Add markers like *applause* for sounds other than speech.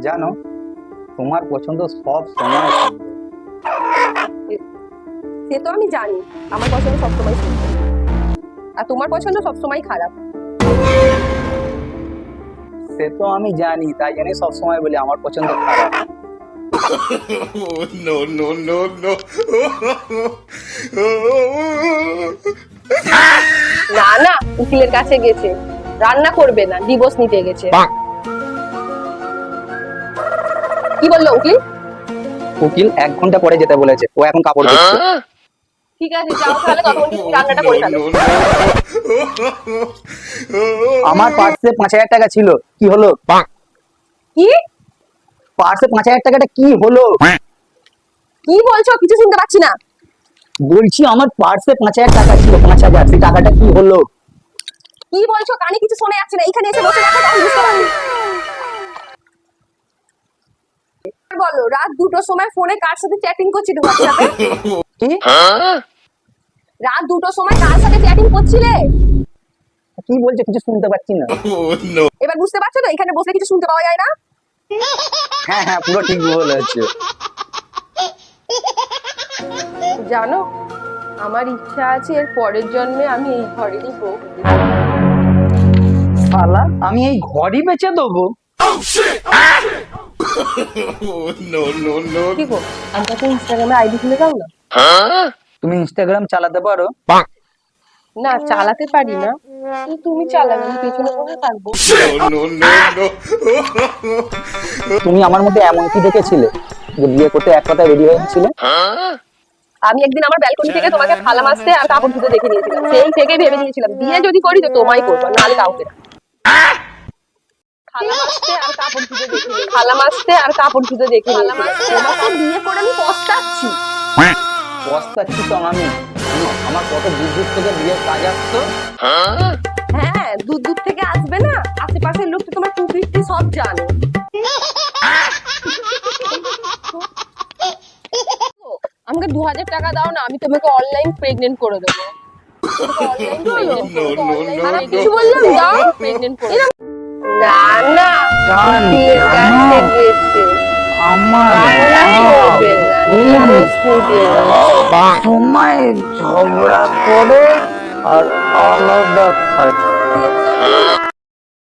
জানো তোমার পছন্দ সব সময় সে তো আমি জানি আমার পছন্দ সব সময় সুন্দর আর তোমার পছন্দ সব সময় খারাপ। সে তো আমি জানি তাই জন্য সব সময় বলি আমার পছন্দ খারাপ। *laughs* No, no, no, no. *laughs* হ্যাঁ! উকিলের কাছে গেছে। রান্না করবে না ডিভোর্স নিতে গেছে। কি বলল উকিল? উকিল এক ঘণ্টা পরে যেতে বলেছে ও এখন কাপড় ধুচ্ছে। ঠিক আছে যাও তাহলে তখন তুমি রান্নাটা করে ফেলো। আমার পার্সে পাঁচ হাজার টাকা ছিল কি হলো? কি? পার্সে পাঁচ হাজার টাকাটা কি হলো? কি বলছো? কিছু শুনতে পাচ্ছি না। বলছি আমার পার্সে পাঁচ হাজার টাকা ছিল পাঁচ হাজার সেই টাকাটা কি হলো? কি বলছো? কানে কিছু শোনা যাচ্ছে না। এখানে এসে বসে দেখো তখন বুঝতে পারবে বলো রাত দুটোর সময় ফোনে কার সাথে চ্যাটিং করছিলে হোয়াটসঅ্যাপে কি? রাত দুটোর সময় কার সাথে চ্যাটিং করছিলে? কি বলছে? কিছু শুনতে পাচ্ছি না। এবার বুঝতে পারছ তো? এখানে বসে কিছু শুনতে পাওয়া যায় না? হ্যাঁ হ্যাঁ পুরো ঠিক বলেছে। জানো আমার ইচ্ছা আছে এর পরের জন্মে আমি এই ঘরেরই বউ হতে। শালা আমি এই ঘরই বেচে দেবো। Oh, ইনস্টাগ্রামে *laughs* আইডি খুলে দাও না? তুমি ইনস্টাগ্রাম চালাতে পারো। না চালাতে পারি না। তুমি চালাবে আমি পেছনে বসে থাকব। No, no, no, no. *laughs* তুমি আমার মধ্যে এমন কি দেখেছিলে? যে বিয়ে করতে এক কথায় রেডি হয়েছিলে আমি একদিন আমার ব্যালকনি থেকে তোমাকে থালা মাছতে আর কাপড় ধুতে দেখে নিয়েছিলাম। সেই থেকে ভেবে নিয়েছিলাম বিয়ে যদি করি তো তোমায় করব নাহলে কাউকে না। থালা মাছতে আর কাপড় ধুতে দেখে। থালা মাছতে আর কাপড় ধুতে দেখে নিয়েছিলাম। তোমাকে বিয়ে করে আমি পস্তাচ্ছি পস্তাচ্ছি তো আমি আমি- আমার কত দূর দূর থেকে বিয়ের কাজ আসতো হ্যাঁ দূর দূর থেকে আসবে না আশেপাশের লোক তো তোমার টু সব জানে আমাকে দু হাজার টাকা দাও না আমি তোমাকে অনলাইন প্রেগনেন্ট করে দেবো বললাম দাও প্রেগনেন্ট করে দেবো। না না বিয়ের কাছে। গেছে আমার ঝগড়া করে আর আলাদা থাকে